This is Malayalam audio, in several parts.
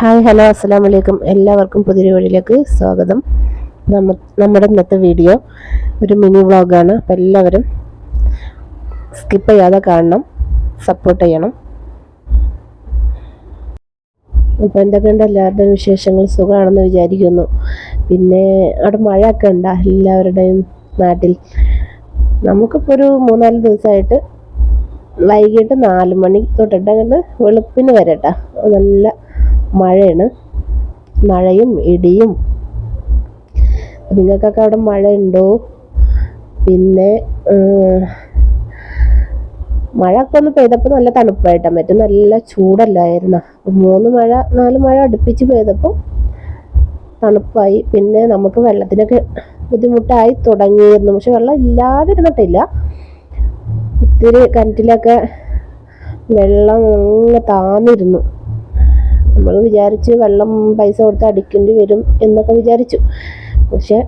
ഹായ് ഹലോ അസ്സാം വലൈക്കും എല്ലാവർക്കും പുതിയൊരു വീഡിയോയിലേക്ക് സ്വാഗതം. നമ്മ നമ്മുടെ ഇന്നത്തെ വീഡിയോ ഒരു മിനി വ്ളോഗാണ്. അപ്പം എല്ലാവരും സ്കിപ്പ് ചെയ്യാതെ കാണണം സപ്പോർട്ട് ചെയ്യണം. ഇപ്പം എന്തൊക്കെയുണ്ട് എല്ലാവരുടെയും വിശേഷങ്ങൾ? സുഖമാണെന്ന് വിചാരിക്കുന്നു. പിന്നെ അവിടെ മഴയൊക്കെ ഉണ്ടോ? എല്ലാവരുടെയും നാട്ടിൽ? നമുക്കിപ്പോൾ ഒരു മൂന്നാൽ ദിവസമായിട്ട് വൈകിട്ട് നാല് മണി തൊട്ടിട്ട് അങ്ങോട്ട് വെളുപ്പിന് വരട്ടാ നല്ല മഴയാണ്. മഴയും ഇടിയും. നിങ്ങൾക്കൊക്കെ അവിടെ മഴ ഉണ്ടോ പിന്നെ മഴ ഒക്കെ ഒന്ന് പെയ്തപ്പോൾ നല്ല തണുപ്പായിട്ടാണ് മറ്റേ നല്ല ചൂടല്ലായിരുന്നു? മൂന്ന് മഴ നാല് മഴ അടുപ്പിച്ച് പെയ്തപ്പോൾ തണുപ്പായി. പിന്നെ നമുക്ക് വെള്ളത്തിനൊക്കെ ബുദ്ധിമുട്ടായി തുടങ്ങിയിരുന്നു. പക്ഷെ വെള്ളം ഇല്ലാതിരുന്നിട്ടില്ല. ഇത്തിരി കിണറ്റിലൊക്കെ വെള്ളം അങ്ങ് താന്നിരുന്നു. നമ്മൾ വിചാരിച്ച് വെള്ളം പൈസ കൊടുത്ത് അടിക്കേണ്ടി വരും എന്നൊക്കെ വിചാരിച്ചു. പക്ഷെ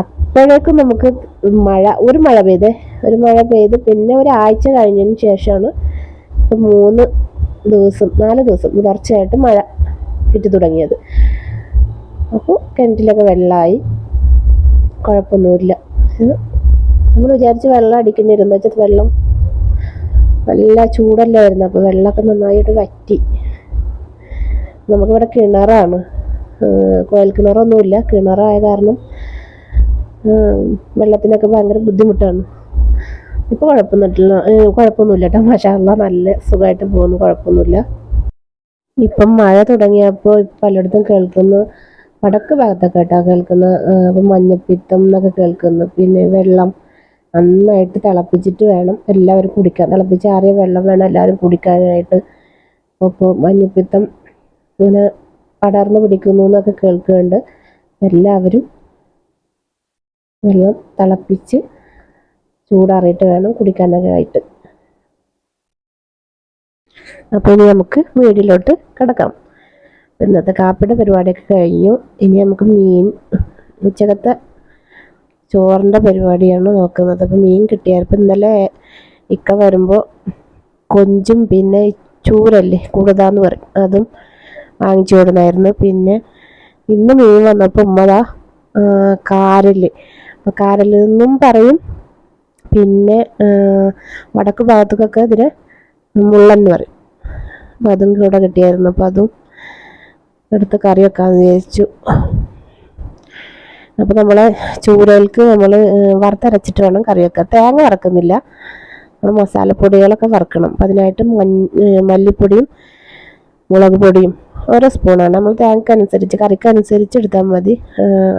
അപ്പോഴേക്കും നമുക്ക് മഴ ഒരു മഴ പെയ്തേ ഒരു മഴ പെയ്ത് പിന്നെ ഒരാഴ്ച കഴിഞ്ഞതിന് ശേഷമാണ് മൂന്ന് ദിവസം നാല് ദിവസം തുടർച്ചയായിട്ട് മഴ കിട്ടി തുടങ്ങിയത്. അപ്പോൾ കിണറ്റിലൊക്കെ വെള്ളമായി കുഴപ്പമൊന്നുമില്ല. നമ്മൾ വിചാരിച്ച് വെള്ളം അടിക്കേണ്ടി വരും വെച്ചാൽ വെള്ളം നല്ല ചൂടല്ലായിരുന്നു. അപ്പോൾ വെള്ളമൊക്കെ നന്നായിട്ട് വറ്റി. നമുക്കിവിടെ കിണറാണ്. കോയൽ കിണറൊന്നുമില്ല. കിണറായ കാരണം വെള്ളത്തിനൊക്കെ ഭയങ്കര ബുദ്ധിമുട്ടാണ്. ഇപ്പോൾ കുഴപ്പമൊന്നുമില്ല. കുഴപ്പമൊന്നുമില്ല കേട്ടോ. മഷാല്ല നല്ല സുഖമായിട്ട് പോകുന്നു. കുഴപ്പമൊന്നുമില്ല. ഇപ്പം മഴ തുടങ്ങിയപ്പോൾ ഇപ്പം പലയിടത്തും കേൾക്കുന്നു വടക്ക് ഭാഗത്തൊക്കെ കേട്ടോ കേൾക്കുന്ന അപ്പം മഞ്ഞപ്പിത്തം എന്നൊക്കെ കേൾക്കുന്നു. പിന്നെ വെള്ളം. നന്നായിട്ട് തിളപ്പിച്ചിട്ട് വേണം എല്ലാവരും കുടിക്കാൻ. തിളപ്പിച്ചാറിയ വെള്ളം വേണം എല്ലാവരും കുടിക്കാനായിട്ട്. അപ്പോൾ മഞ്ഞപ്പിത്തം ഇങ്ങനെ പടർന്ന് പിടിക്കുന്നു എന്നൊക്കെ കേൾക്കുന്നുണ്ട്. എല്ലാവരും വെള്ളം തിളപ്പിച്ച് ചൂടാറിയിട്ട് വേണം കുടിക്കാനൊക്കെ ആയിട്ട്. അപ്പോൾ ഇനി നമുക്ക് വീടിലോട്ട് കിടക്കാം. ഇന്നത്തെ കാപ്പിയുടെ പരിപാടിയൊക്കെ കഴിഞ്ഞു. ഇനി നമുക്ക് മീൻ ഉച്ചകത്തെ ചോറിന്റെ പരിപാടിയാണ് നോക്കുന്നത്. അപ്പോൾ മീൻ കിട്ടിയാൽ ഇപ്പം ഇന്നലെ ഇക്ക വരുമ്പോൾ കൊഞ്ചും പിന്നെ ചൂരല്ലേ കൂടുതാന്ന് പറയും. അതും വാങ്ങിച്ചു കൊടുന്നായിരുന്നു. പിന്നെ ഇന്ന് മീൻ വന്നപ്പോൾ ഉമ്മതാ കാരൽ. അപ്പോൾ കാരൽ നിന്നും പറയും. പിന്നെ വടക്ക് ഭാഗത്തേക്കൊക്കെ ഇതിന് മുള്ളെന്ന് പറയും. അപ്പോൾ അതും കൂടെ കിട്ടിയായിരുന്നു. അപ്പോൾ അതും എടുത്ത് കറി വെക്കാമെന്ന് വിചാരിച്ചു. അപ്പോൾ നമ്മൾ ചൂരയിലേക്ക് നമ്മൾ വറുത്തരച്ചിട്ട് വേണം കറി വെക്കുക തേങ്ങ വറക്കുന്നില്ല നമ്മൾ മസാലപ്പൊടികളൊക്കെ വറുക്കണം. അപ്പം അതിനായിട്ട് മല്ലിപ്പൊടിയും മുളക് പൊടിയും ഓരോ സ്പൂണാണ്. നമ്മൾ തേങ്ങക്കനുസരിച്ച് കറിക്കനുസരിച്ച് എടുത്താൽ മതി.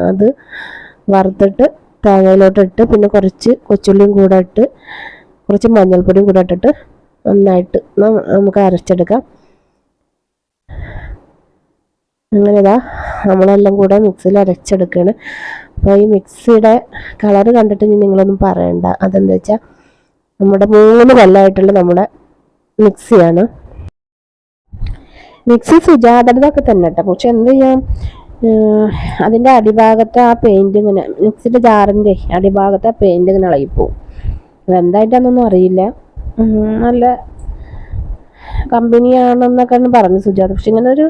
അത് വറുത്തിട്ട് തേങ്ങയിലോട്ട് ഇട്ട് പിന്നെ കുറച്ച് കൊച്ചുള്ളിയും കൂടെ ഇട്ട് കുറച്ച് മഞ്ഞൾപ്പൊടിയും കൂടെ ഇട്ടിട്ട് നന്നായിട്ട് നമുക്ക് അരച്ചെടുക്കാം. അങ്ങനെ ഇതാ നമ്മളെല്ലാം കൂടെ മിക്സിയിൽ അരച്ചെടുക്കുകയാണ് അപ്പോൾ ഈ മിക്സിയുടെ കളർ കണ്ടിട്ട് ഇനി നിങ്ങളൊന്നും പറയണ്ട. അതെന്താ വെച്ചാൽ നമ്മുടെ മൂന്ന് കൊല്ലമായിട്ടുള്ള നമ്മുടെ മിക്സിയാണ് മിക്സി സുജാതയുടെതൊക്കെ തന്നെ കേട്ടോ പക്ഷെ എന്ത് ചെയ്യാം അതിന്റെ അടിഭാഗത്തെ ആ പെയിന്റ് ഇങ്ങനെ മിക്സിയുടെ ജാറിന്റെ അടിഭാഗത്തെ ആ പെയിന്റ് ഇങ്ങനെ ഇളകിപ്പോവും. അതെന്തായിട്ടാണെന്നൊന്നും അറിയില്ല. നല്ല കമ്പനിയാണെന്നൊക്കെയാണ് പറഞ്ഞു സുജാത. പക്ഷെ ഇങ്ങനെ ഒരു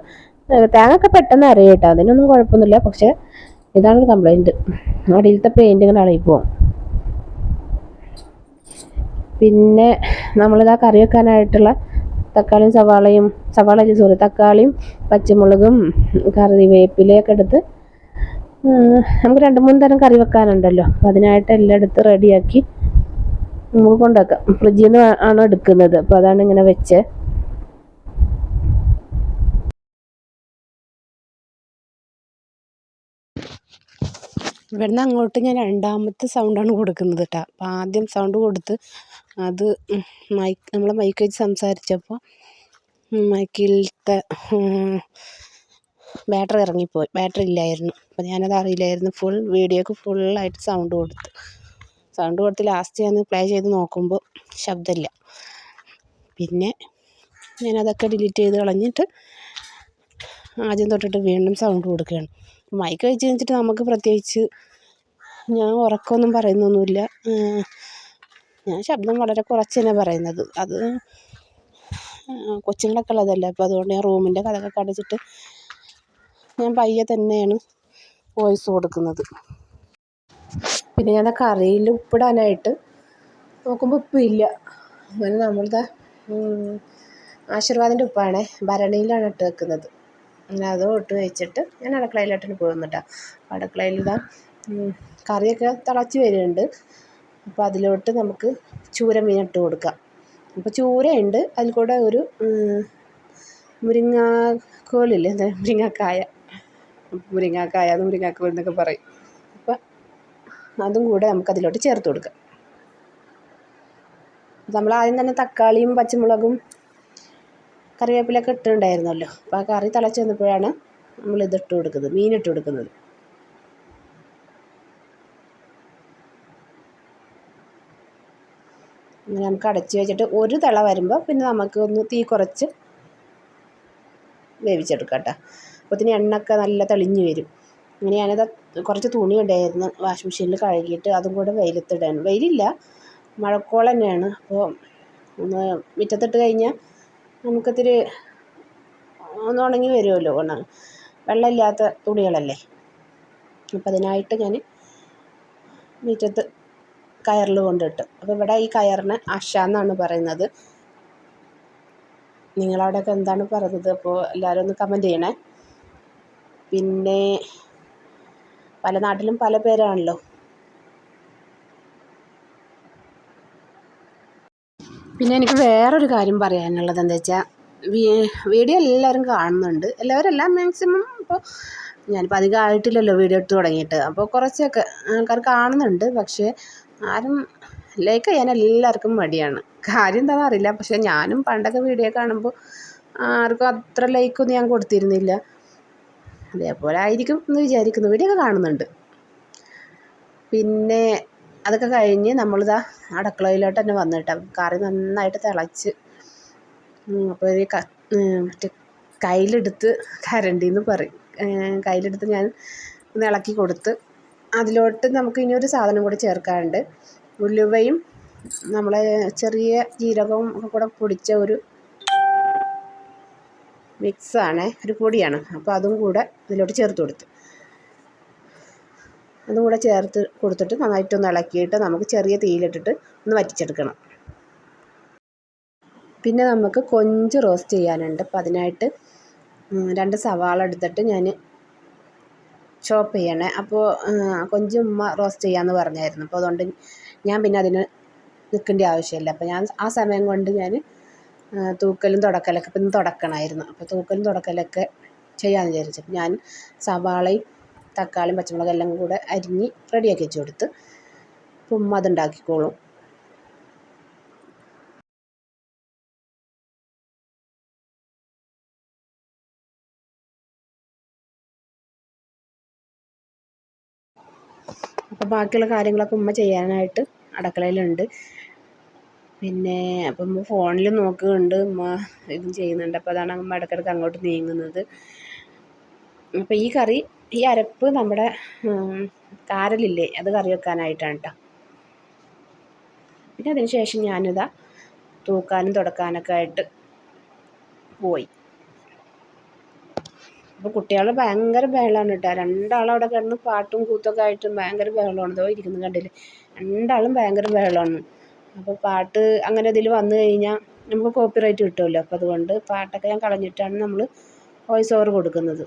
തേങ്ങ ഒക്കെ പെട്ടെന്ന് അറിയാം കേട്ടോ അതിനൊന്നും കുഴപ്പമൊന്നുമില്ല. പക്ഷെ ഇതാണ് കംപ്ലൈന്റ് അടിയിലത്തെ പെയിന്റ് ഇങ്ങനെ ഇളകിപ്പോവും പിന്നെ നമ്മളിതാ കറി വെക്കാനായിട്ടുള്ള തക്കാളിയും സവാളയും സവാള സോറി തക്കാളിയും പച്ചമുളകും കറിവേപ്പിലയൊക്കെ എടുത്ത് നമുക്ക് രണ്ട് മൂന്ന് തരം കറി വെക്കാനുണ്ടല്ലോ. അപ്പം അതിനായിട്ട് എല്ലാം എടുത്ത് റെഡിയാക്കി നമുക്ക് കൊണ്ടുവെക്കാം. ഫ്രിഡ്ജിൽ നിന്ന് ആണ് എടുക്കുന്നത്. അപ്പോൾ അതാണ് ഇങ്ങനെ വെച്ച്. ഇവിടുന്ന് അങ്ങോട്ട് ഞാൻ രണ്ടാമത്തെ സൗണ്ടാണ് കൊടുക്കുന്നത് കേട്ടോ അപ്പം ആദ്യം സൗണ്ട് കൊടുത്ത് അത് മൈക്ക് നമ്മളെ മൈക്ക് വെച്ച് സംസാരിച്ചപ്പോൾ മൈക്കിലത്തെ ബാറ്ററി ഇറങ്ങിപ്പോയി. ബാറ്ററി ഇല്ലായിരുന്നു. അപ്പം ഞാനത് അറിയില്ലായിരുന്നു. ഫുൾ വീഡിയോക്ക് ഫുള്ളായിട്ട് സൗണ്ട് കൊടുത്തു. സൗണ്ട് കൊടുത്ത് ലാസ്റ്റ് ഞാൻ പ്ലേ ചെയ്ത് നോക്കുമ്പോൾ ശബ്ദമില്ല. പിന്നെ ഞാനതൊക്കെ ഡിലീറ്റ് ചെയ്ത് കളഞ്ഞിട്ട് ആദ്യം തൊട്ടിട്ട് വീണ്ടും സൗണ്ട് കൊടുക്കുകയാണ്. മൈക്ക് കഴിച്ച് കഴിഞ്ഞിട്ട് നമുക്ക് പ്രത്യേകിച്ച് ഞാൻ ഉറക്കമൊന്നും പറയുന്നൊന്നുമില്ല. ഞാൻ ശബ്ദം വളരെ കുറച്ച് തന്നെ പറയുന്നത്. അത് കൊച്ചുങ്ങളൊക്കെ ഉള്ളതല്ലേ? അപ്പോൾ അതുകൊണ്ട് ഞാൻ റൂമിന്റെ കഥകൊക്കെ അടച്ചിട്ട് ഞാൻ പയ്യെ തന്നെയാണ് വോയിസ് കൊടുക്കുന്നത്. പിന്നെ ഞാൻ കറിയിൽ ഉപ്പിടാനായിട്ട് നോക്കുമ്പോൾ ഉപ്പില്ല. അങ്ങനെ നമ്മളുടെ ആശീർവാദിന്റെ ഉപ്പാണേ ഭരണിയിലാണ് ഇട്ട് വെക്കുന്നത്. അങ്ങനെ അതും ഇട്ട് വെച്ചിട്ട് ഞാൻ അടുക്കളയിലോട്ട് പോകുന്നു കേട്ടോ അടുക്കളയിൽ ഇതാ കറിയൊക്കെ തിളച്ച് വരുന്നുണ്ട്. അപ്പോൾ അതിലോട്ട് നമുക്ക് ചൂര മീൻ ഇട്ട് കൊടുക്കാം. അപ്പോൾ ചൂരയുണ്ട്. അതിൽ കൂടെ ഒരു മുരിങ്ങാക്കോലില്ലേ? എന്താ മുരിങ്ങാക്കായ. മുരിങ്ങാക്കായ മുരിങ്ങാക്കോൽ എന്നൊക്കെ പറയും. അപ്പോൾ അതും കൂടെ നമുക്ക് അതിലോട്ട് ചേർത്ത് കൊടുക്കാം. നമ്മൾ ആദ്യം തന്നെ തക്കാളിയും പച്ചമുളകും കറിവേപ്പിലൊക്കെ ഇട്ടിട്ടുണ്ടായിരുന്നല്ലോ. അപ്പോൾ ആ കറി തിളച്ച് വന്നപ്പോഴാണ് നമ്മൾ ഇത് ഇട്ട് കൊടുക്കുന്നത്. മീൻ ഇട്ട് കൊടുക്കുന്നത്. അങ്ങനെ നമുക്ക് അടച്ചു വെച്ചിട്ട് ഒരു തിള വരുമ്പോൾ പിന്നെ നമുക്ക് ഒന്ന് തീ കുറച്ച് വേവിച്ചെടുക്കാം കേട്ടോ. അപ്പോഴത്തേന് എണ്ണയൊക്കെ നല്ല തെളിഞ്ഞു വരും. അങ്ങനെ ഞാനത് കുറച്ച് തുണി ഉണ്ടായിരുന്നു വാഷിംഗ് മെഷീനിൽ കഴുകിയിട്ട് അതും കൂടെ വെയിലത്തിടാൻ. വെയിലില്ല മഴക്കോൾ തന്നെയാണ്. അപ്പോൾ ഒന്ന് മുറ്റത്തിട്ട് കഴിഞ്ഞാൽ നമുക്കിത്തിരി ഒന്ന് ഉണങ്ങി വരുമല്ലോ. ഉണ വെള്ളമില്ലാത്ത തുണികളല്ലേ? അപ്പം അതിനായിട്ട് ഞാൻ മുറ്റത്ത് കയറിൽ കൊണ്ടിട്ട്. അപ്പോൾ ഇവിടെ ഈ കയറിന് അഷ എന്നാണ് പറയുന്നത്. നിങ്ങളവിടെയൊക്കെ എന്താണ് പറയുന്നത്? അപ്പോൾ എല്ലാവരും ഒന്ന് കമന്റ് ചെയ്യണേ. പിന്നെ പല നാട്ടിലും പല പേരാണല്ലോ. പിന്നെ എനിക്ക് വേറൊരു കാര്യം പറയാനുള്ളത് എന്താ വെച്ചാൽ വീഡിയോ എല്ലാവരും കാണുന്നുണ്ട്. എല്ലാവരും എല്ലാം മാക്സിമം ഇപ്പോൾ ഞാനിപ്പോൾ അധികം ആയിട്ടില്ലല്ലോ വീഡിയോ എടുത്ത് തുടങ്ങിയിട്ട്. അപ്പോൾ കുറച്ചൊക്കെ ആൾക്കാർ കാണുന്നുണ്ട്. പക്ഷേ ആരും ലൈക്ക് ചെയ്യാൻ എല്ലാവർക്കും മടിയാണ്. കാര്യം എന്താണെന്ന് അറിയില്ല. പക്ഷേ ഞാനും പണ്ടൊക്കെ വീഡിയോ കാണുമ്പോൾ ആർക്കും അത്ര ലൈക്കൊന്നും ഞാൻ കൊടുത്തിരുന്നില്ല. അതേപോലെ ആയിരിക്കും എന്ന് വിചാരിക്കുന്നു. വീഡിയോ ഒക്കെ കാണുന്നുണ്ട്. പിന്നെ അതൊക്കെ കഴിഞ്ഞ് നമ്മളിതാ അടുക്കളയിലോട്ട് തന്നെ വന്നിട്ട. കറി നന്നായിട്ട് തിളച്ച്. അപ്പോൾ ഒരു മറ്റേ കയ്യിലെടുത്ത് കരണ്ടിയെന്ന് പറയും. കയ്യിലെടുത്ത് ഞാൻ ഇളക്കി കൊടുത്ത് അതിലോട്ട് നമുക്ക് ഇനി ഒരു സാധനം കൂടി ചേർക്കാനുണ്ട്. ഉലുവയും നമ്മളെ ചെറിയ ജീരകവും ഒക്കെ കൂടെ പൊടിച്ച ഒരു മിക്സാണ് ഒരു പൊടിയാണ്. അപ്പോൾ അതും കൂടെ ഇതിലോട്ട് ചേർത്ത് കൊടുത്തു. അതും കൂടെ ചേർത്ത് കൊടുത്തിട്ട് നന്നായിട്ടൊന്ന് ഇളക്കിയിട്ട് നമുക്ക് ചെറിയ തീയിലിട്ടിട്ട് ഒന്ന് വറ്റിച്ചെടുക്കണം. പിന്നെ നമുക്ക് കൊഞ്ച് റോസ്റ്റ് ചെയ്യാനുണ്ട്. അപ്പോൾ അതിനായിട്ട് രണ്ട് സവാള എടുത്തിട്ട് ഞാൻ ചോപ്പ് ചെയ്യണേ. അപ്പോൾ കൊഞ്ച് ഉമ്മ റോസ്റ്റ് ചെയ്യാമെന്ന് പറഞ്ഞായിരുന്നു. അപ്പോൾ അതുകൊണ്ട് ഞാൻ പിന്നെ അതിന് നിൽക്കേണ്ട ആവശ്യമില്ല. അപ്പോൾ ഞാൻ ആ സമയം കൊണ്ട് ഞാൻ തൂക്കലും തുടക്കലൊക്കെ ഇപ്പം തുടക്കണമായിരുന്നു. അപ്പോൾ തൂക്കലും തുടക്കലൊക്കെ ചെയ്യാമെന്ന് വിചാരിച്ചു. ഞാൻ സവാളയും തക്കാളിയും പച്ചമുളകും എല്ലാം കൂടെ അരിഞ്ഞ് റെഡിയാക്കി വെച്ച് കൊടുത്ത് അപ്പം ഉമ്മ അതുണ്ടാക്കിക്കോളും. അപ്പോൾ ബാക്കിയുള്ള കാര്യങ്ങളൊക്കെ ഉമ്മ ചെയ്യാനായിട്ട് അടുക്കളയിലുണ്ട്. പിന്നെ അപ്പം ഉമ്മ ഫോണിൽ നോക്കുന്നുണ്ട്. ഉമ്മ ഇതും ചെയ്യുന്നുണ്ട്. അപ്പോൾ അതാണ് ഉമ്മ ഇടയ്ക്കിടയ്ക്ക് അങ്ങോട്ട് നീങ്ങുന്നത്. അപ്പോൾ ഈ കറി ഈ അരപ്പ് നമ്മുടെ കാരലില്ലേ? അത് കറി വെക്കാനായിട്ടാണ് കേട്ടോ പിന്നെ അതിനുശേഷം ഞാനിതാ തൂക്കാനും തുടക്കാനൊക്കെ ആയിട്ട് പോയി. അപ്പോൾ കുട്ടികളുടെ ഭയങ്കര ബഹളമാണ് കേട്ടോ രണ്ടാളും അവിടെ കിടന്ന് പാട്ടും കൂത്തൊക്കെ ആയിട്ട് ഭയങ്കര ബഹളമാണ് ഇതോ ഇരിക്കുന്നത് കണ്ടില്ലേ? രണ്ടാളും ഭയങ്കര ബഹളമാണ് അപ്പോൾ പാട്ട് അങ്ങനെ ഇതിൽ വന്നു കഴിഞ്ഞാൽ നമുക്ക് കോപ്പിറൈറ്റ് കിട്ടുമല്ലോ അപ്പോൾ അതുകൊണ്ട് പാട്ടൊക്കെ ഞാൻ കളഞ്ഞിട്ടാണ് നമ്മൾ വോയിസ് ഓവർ കൊടുക്കുന്നത്.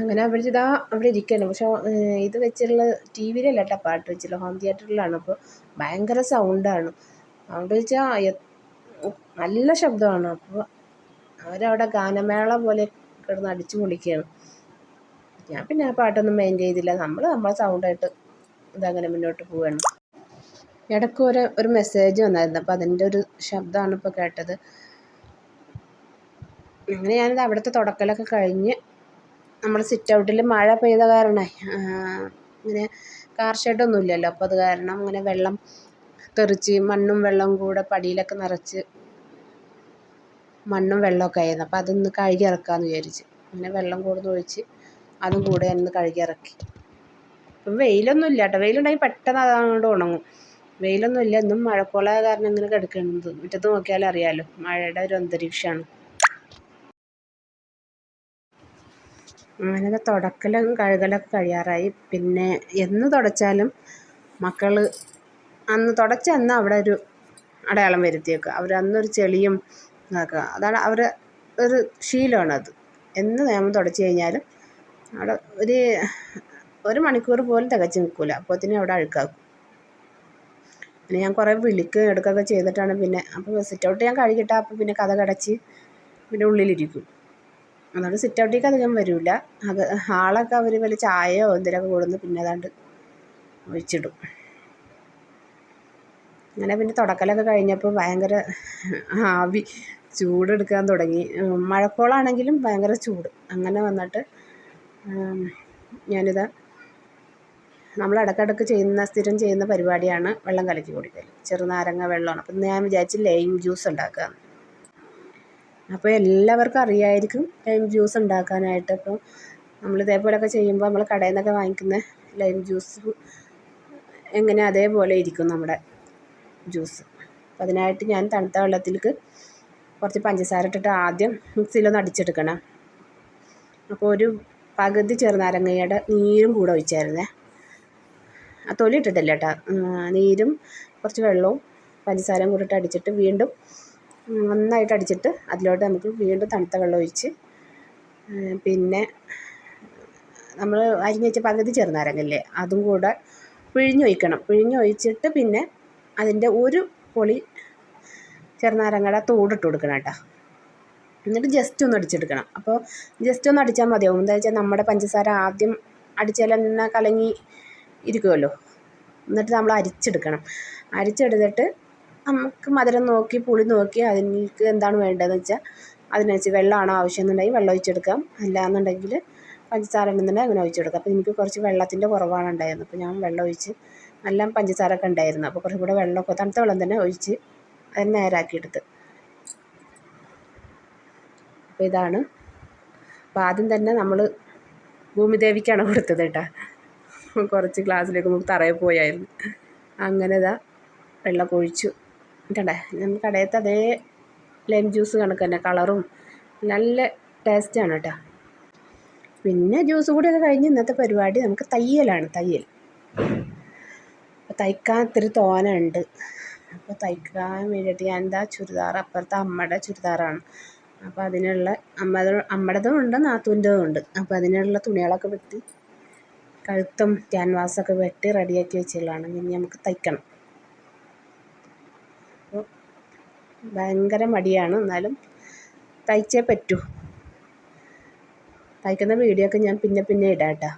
അങ്ങനെ അവിടെ ഇതാ അവിടെ ഇരിക്കുകയാണ് പക്ഷെ ഇത് വെച്ചുള്ള ടി വിയിലല്ല കേട്ടോ പാട്ട് വെച്ചുള്ള ഹോം തിയേറ്ററിലാണ്. അപ്പോൾ ഭയങ്കര സൗണ്ടാണ് അവിടെ വെച്ചാൽ നല്ല ശബ്ദമാണ്. അപ്പോൾ അവരവിടെ ഗാനമേള പോലെ കിടന്ന് അടിച്ചു പൊളിക്കുകയാണ്. ഞാൻ പിന്നെ ആ പാട്ടൊന്നും മെയിൻ ചെയ്തില്ല. നമ്മൾ നമ്മളെ സൗണ്ടായിട്ട് ഇതങ്ങനെ മുന്നോട്ട് പോവുകയാണ്. ഇടയ്ക്ക് ഒരു ഒരു മെസ്സേജ് വന്നായിരുന്നു. അപ്പോൾ അതിന്റെ ഒരു ശബ്ദമാണ് ഇപ്പോൾ കേട്ടത്. അങ്ങനെ ഞാനിത് അവിടുത്തെ തുടക്കലൊക്കെ കഴിഞ്ഞ് നമ്മൾ സിറ്റ് ഔട്ടിൽ മഴ പെയ്ത കാരണമേ ഇങ്ങനെ കാർ ഇല്ലല്ലോ അപ്പോൾ അത് കാരണം ഇങ്ങനെ വെള്ളം തെറിച്ച് മണ്ണും വെള്ളവും കൂടെ പടിയിലൊക്കെ നിറച്ച് മണ്ണും വെള്ളമൊക്കെ ആയിരുന്നു. അപ്പോൾ അതൊന്ന് കഴുകി ഇറക്കാമെന്ന് വിചാരിച്ച്. അങ്ങനെ വെള്ളം കൂടുതൽ ഒഴിച്ച് അതും കൂടെ ഒന്ന് കഴുകി ഇറക്കി ഇപ്പം വെയിലൊന്നും ഇല്ല കേട്ടോ വെയിലുണ്ടെങ്കിൽ പെട്ടെന്ന് അതങ്ങോട്ട് ഉണങ്ങും. വെയിലൊന്നും ഇല്ല ഇന്നും മഴക്കോളായ കാരണം ഇങ്ങനെ കിടക്കുന്നത് മുറ്റത്ത് നോക്കിയാൽ അറിയാമല്ലോ മഴയുടെ ഒരു അന്തരീക്ഷമാണ്. അങ്ങനെ തുടക്കലും കഴുകലൊക്കെ കഴിയാറായി. പിന്നെ എന്ന് തുടച്ചാലും മക്കൾ അന്ന് തുടച്ച അന്ന് അവിടെ ഒരു അടയാളം വരുത്തിയേക്കുക. അവർ അന്നൊരു ചെളിയും ഇതാക്കുക. അതാണ് അവർ ഒരു ശീലമാണത് എന്ന് നിയമം തുടച്ച് കഴിഞ്ഞാലും അവിടെ ഒരു ഒരു മണിക്കൂർ പോലും തികച്ച് നിൽക്കില്ല അപ്പോഴത്തേനും അവിടെ അഴുക്കാക്കും. പിന്നെ ഞാൻ കുറേ വിളിക്കുകയും എടുക്കുകയൊക്കെ ചെയ്തിട്ടാണ് പിന്നെ അപ്പോൾ സിറ്റ് ഔട്ട് ഞാൻ കഴുകിയിട്ടാൽ അപ്പോൾ പിന്നെ കഥ കടച്ച് പിന്നെ ഉള്ളിലിരിക്കും. അതുകൊണ്ട് സിറ്റ് ഔട്ടിലേക്ക് അധികം വരില്ല അത് ആളൊക്കെ അവർ വല്ല ചായയോ എന്തെങ്കിലുമൊക്കെ കൊടുന്ന് പിന്നെ അതാണ്ട് ഒഴിച്ചിടും. അങ്ങനെ പിന്നെ തുടക്കലൊക്കെ കഴിഞ്ഞപ്പോൾ ഭയങ്കര ആവി ചൂടെടുക്കാൻ തുടങ്ങി. മഴക്കോളാണെങ്കിലും ഭയങ്കര ചൂട്. അങ്ങനെ വന്നിട്ട് ഞാനിത് നമ്മൾ ഇടക്കിടക്ക് ചെയ്യുന്ന സ്ഥിരം ചെയ്യുന്ന പരിപാടിയാണ് വെള്ളം കലക്കി കുടിക്കൽ ചെറുനാരങ്ങ വെള്ളമാണ്. അപ്പം ഞാൻ വിചാരിച്ച് ലൈം ജ്യൂസ് ഉണ്ടാക്കാമെന്ന് അപ്പോൾ എല്ലാവർക്കും അറിയായിരിക്കും ലൈം ജ്യൂസ് ഉണ്ടാക്കാനായിട്ട്. അപ്പോൾ നമ്മൾ ഇതേപോലെയൊക്കെ ചെയ്യുമ്പോൾ നമ്മൾ കടയിൽ നിന്നൊക്കെ വാങ്ങിക്കുന്ന ലൈം ജ്യൂസ് എങ്ങനെ അതേപോലെ ഇരിക്കും നമ്മുടെ ജ്യൂസ്. അപ്പോൾ അതിനായിട്ട് ഞാൻ തണുത്ത വെള്ളത്തിലേക്ക് കുറച്ച് പഞ്ചസാര ഇട്ടിട്ട് ആദ്യം മിക്സിയിലൊന്ന് അടിച്ചെടുക്കണം. അപ്പോൾ ഒരു പകുതി ചെറുനാരങ്ങയുടെ നീരും കൂടെ ഒഴിച്ചായിരുന്നേ. ആ തൊലി ഇട്ടിട്ടില്ല കേട്ടോ. നീരും കുറച്ച് വെള്ളവും പഞ്ചസാരയും കൂടെ ഇട്ട് അടിച്ചിട്ട് വീണ്ടും നന്നായിട്ട് അടിച്ചിട്ട് അതിലോട്ട് നമുക്ക് വീണ്ടും തണുത്ത വെള്ളം ഒഴിച്ച് പിന്നെ നമ്മൾ അരിഞ്ഞ് വെച്ച പകുതി ചെറുനാരങ്ങല്ലേ അതും കൂടെ പിഴിഞ്ഞൊഴിക്കണം പിഴിഞ്ഞൊഴിച്ചിട്ട് പിന്നെ അതിന്റെ ഒരു പൊളി ചെറുനാരങ്ങയുടെ തോടിട്ട് കൊടുക്കണം കേട്ടോ. എന്നിട്ട് ജസ്റ്റ് ഒന്ന് അടിച്ചെടുക്കണം. അപ്പോൾ ജസ്റ്റ് ഒന്ന് അടിച്ചാൽ മതിയാവും. എന്താ വെച്ചാൽ നമ്മുടെ പഞ്ചസാര ആദ്യം അടിച്ചാൽ തന്നെ കലങ്ങി ഇരിക്കുമല്ലോ. എന്നിട്ട് നമ്മൾ അരിച്ചെടുക്കണം. അരിച്ചെടുത്തിട്ട് നമുക്ക് മധുരം നോക്കി പുളി നോക്കി അതിലേക്ക് എന്താണ് വേണ്ടതെന്ന് വെച്ചാൽ അതിനനുസരിച്ച് വെള്ളമാണോ ആവശ്യം എന്നുണ്ടെങ്കിൽ വെള്ളം ഒഴിച്ചെടുക്കാം. അല്ലാന്നുണ്ടെങ്കിൽ പഞ്ചസാര ഉണ്ടെന്നുണ്ടെങ്കിൽ അങ്ങനെ ഒഴിച്ചെടുക്കാം. അപ്പോൾ എനിക്ക് കുറച്ച് വെള്ളത്തിന്റെ കുറവാണ് ഉണ്ടായിരുന്നത്. അപ്പോൾ ഞാൻ വെള്ളം ഒഴിച്ച് നല്ല പഞ്ചസാര ഒക്കെ ഉണ്ടായിരുന്നു. അപ്പോൾ കുറച്ചും കൂടെ വെള്ളമൊക്കെ തണുത്ത വെള്ളം തന്നെ ഒഴിച്ച് അത് നേരാക്കിയെടുത്ത്. അപ്പോൾ ഇതാണ്. അപ്പോൾ ആദ്യം തന്നെ നമ്മൾ ഭൂമിദേവിക്കാണ് കൊടുത്തത് കേട്ടോ. കുറച്ച് ഗ്ലാസ്സിലേക്ക് നമുക്ക് തറയിൽ പോയായിരുന്നു. അങ്ങനെ ഇതാ വെള്ളമൊക്കെ ഒഴിച്ചു. കണ്ടേ? നമ്മൾ കടയത്തെ അതേ ലൈം ജ്യൂസ് കണക്ക് തന്നെ കളറും നല്ല ടേസ്റ്റാണ് കേട്ടോ പിന്നെ ജ്യൂസ് കൂടിയൊക്കെ കഴിഞ്ഞ് ഇന്നത്തെ പരിപാടി നമുക്ക് തയ്യലാണ് തയ്യൽ. അപ്പോൾ തയ്ക്കാൻ ഇത്തിരി തോന ഉണ്ട് അപ്പോൾ തയ്ക്കാൻ വേണ്ടിയിട്ട് ഞാൻ എന്താ ചുരിദാർ അപ്പുറത്തെ അമ്മയുടെ ചുരിദാറാണ്. അപ്പോൾ അതിനുള്ള അമ്മ അമ്മയുടേതും ഉണ്ട് നാത്തൂന്റെതും ഉണ്ട്. അപ്പോൾ അതിനുള്ള തുണികളൊക്കെ വെട്ടി കഴുത്തും ക്യാൻവാസൊക്കെ വെട്ടി റെഡിയാക്കി വെച്ചുള്ളതാണ് ഇനി നമുക്ക് തയ്ക്കണം അപ്പോൾ ഭയങ്കര മടിയാണ്. എന്നാലും തയ്ച്ചേ പറ്റൂ. തയ്ക്കുന്ന വീഡിയോ ഒക്കെ ഞാൻ പിന്നെ പിന്നെ ഇടാം കേട്ടോ.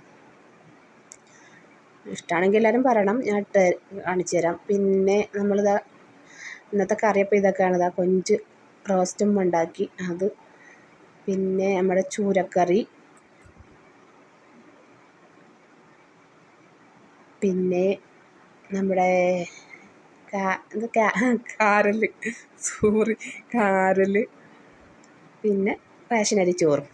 ഇഷ്ടമാണെങ്കിൽ എല്ലാവരും പറയണം. ഞാൻ ഇട്ട് കാണിച്ചു തരാം. പിന്നെ നമ്മളിതാ ഇന്നത്തെ കറിയപ്പം ഇതൊക്കെയാണ്. ഇതാ കൊഞ്ച് റോസ്റ്റും ഉണ്ടാക്കി. അത് പിന്നെ നമ്മുടെ ചൂരക്കറി. പിന്നെ നമ്മുടെ ഇത് കാരൽ സോറി കാരൽ പിന്നെ റേഷനരി ചോറും.